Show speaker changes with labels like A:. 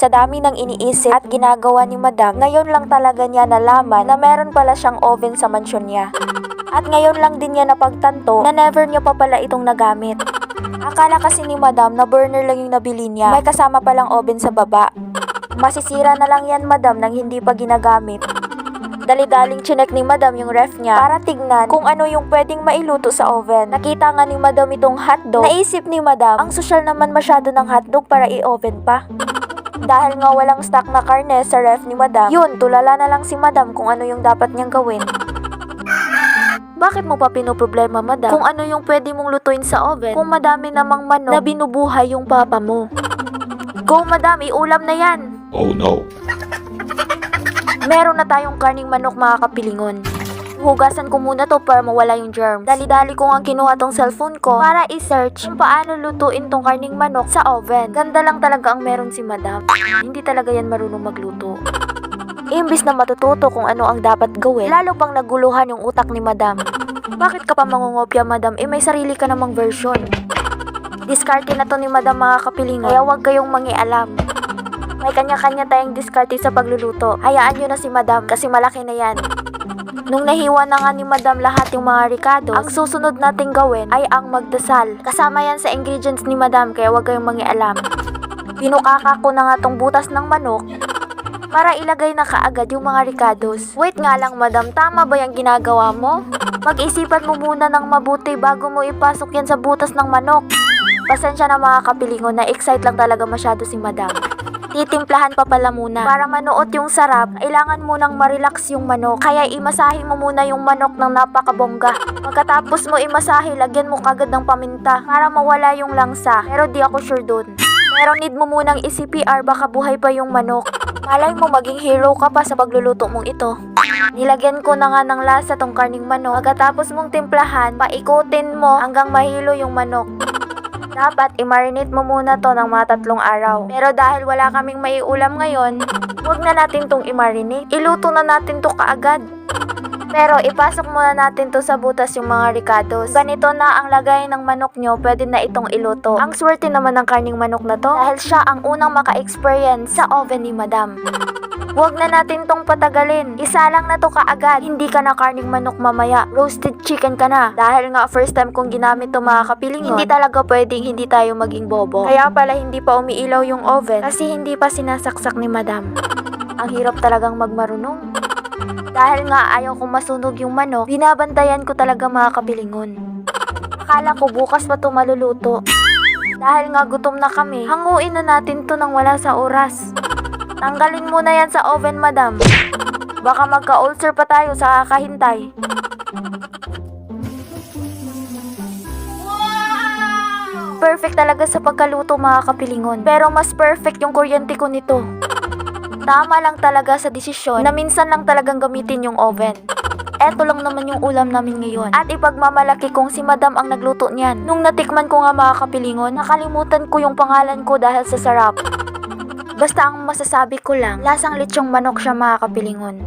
A: Sa dami ng iniisip at ginagawa ni Madam, ngayon lang talaga niya nalaman na meron pala siyang oven sa mansyon niya. At ngayon lang din niya napagtanto na never niya pa pala itong nagamit. Akala kasi ni Madam na burner lang yung nabili niya. May kasama palang oven sa baba. Masisira na lang yan Madam nang hindi pa ginagamit. Dali-daling chinek ni Madam yung ref niya para tignan kung ano yung pwedeng mailuto sa oven. Nakita nga ni Madam itong hotdog. Naisip ni Madam, ang sosyal naman masyado ng hotdog para i-oven pa. Dahil nga walang stock na karne sa ref ni Madam, yun, tulala na lang si Madam kung ano yung dapat niyang gawin. Bakit mo pa pinoproblema, madam? Kung ano yung pwede mong lutuin sa oven, kung madami namang manok na binubuhay yung papa mo. Go, madam, iulam na yan.
B: Oh no.
A: Meron na tayong karning manok mga kapilingon. Hugasan ko muna to para mawala yung germs. Dali-dali ko nga kinuha tong cellphone ko para i-search kung paano lutuin tong karning manok sa oven. Ganda lang talaga ang meron si madam. Hindi talaga yan marunong magluto. Imbis na matututo kung ano ang dapat gawin, lalo pang naguluhan yung utak ni madam. Bakit ka pa mangungopya madam? Eh may sarili ka namang version. Diskarte na to ni madam mga kapilingon, kaya huwag kayong mangialam. May kanya-kanya tayong diskarte sa pagluluto. Hayaan nyo na si madam kasi malaki na yan. Nung nahiwa na nga ni madam lahat yung mga ricados, ang susunod nating gawin ay ang magdasal. Kasama yan sa ingredients ni madam kaya huwag kayong mangialam. Pinukaka ko na nga tong butas ng manok para ilagay na kaagad yung mga ricados. Wait nga lang madam, tama ba yung ginagawa mo? Pag-isipan mo muna ng mabuti bago mo ipasok yan sa butas ng manok. Pasensya na mga kapilingon na excite lang talaga masyado si madam. Titimplahan pa pala muna. Para manuot yung sarap, kailangan munang marilax yung manok. Kaya imasahe mo muna yung manok ng napakabongga. Pagkatapos mo imasahe, lagyan mo kagad ng paminta para mawala yung langsa. Pero di ako sure dun. Pero need mo munang i-CPR baka buhay pa yung manok. Malay mo maging hero ka pa sa pagluluto mong ito. Nilagyan ko na nga ng lasa tong karning manok. Pagkatapos mong timplahan, paikutin mo hanggang mahilo yung manok. Dapat i-marinate mo muna to ng mga tatlong araw. Pero dahil wala kaming maiulam ngayon, huwag na natin tong i-marinate. Iluto na natin to kaagad. Pero ipasok muna natin to sa butas yung mga ricados. Ganito na ang lagay ng manok nyo, pwede na itong iluto. Ang swerte naman ng karning manok na to dahil siya ang unang maka-experience sa oven ni madam. Huwag na natin tong patagalin. Isa lang na to kaagad. Hindi ka na karning manok mamaya. Roasted chicken ka na. Dahil nga first time kong ginamit to mga kapilingon, hindi talaga pwedeng hindi tayo maging bobo. Kaya pala hindi pa umiilaw yung oven kasi hindi pa sinasaksak ni madam. Ang hirap talagang magmarunong. Dahil nga ayaw kong masunog yung manok, binabantayan ko talaga mga kapilingon. Akala ko bukas pa to maluluto. Dahil nga gutom na kami, hanguin na natin to nang wala sa oras. Tanggalin mo na yan sa oven, madam. Baka magka-ulcer pa tayo sa kakahintay. Perfect talaga sa pagkaluto mga kapilingon. Pero mas perfect yung kuryente ko nito. Tama lang talaga sa desisyon na minsan lang talagang gamitin yung oven. Eto lang naman yung ulam namin ngayon. At ipagmamalaki kong si madam ang nagluto niyan. Nung natikman ko nga mga kapilingon, nakalimutan ko yung pangalan ko dahil sa sarap. Basta ang masasabi ko lang, lasang lechong manok siya mga kapilingon.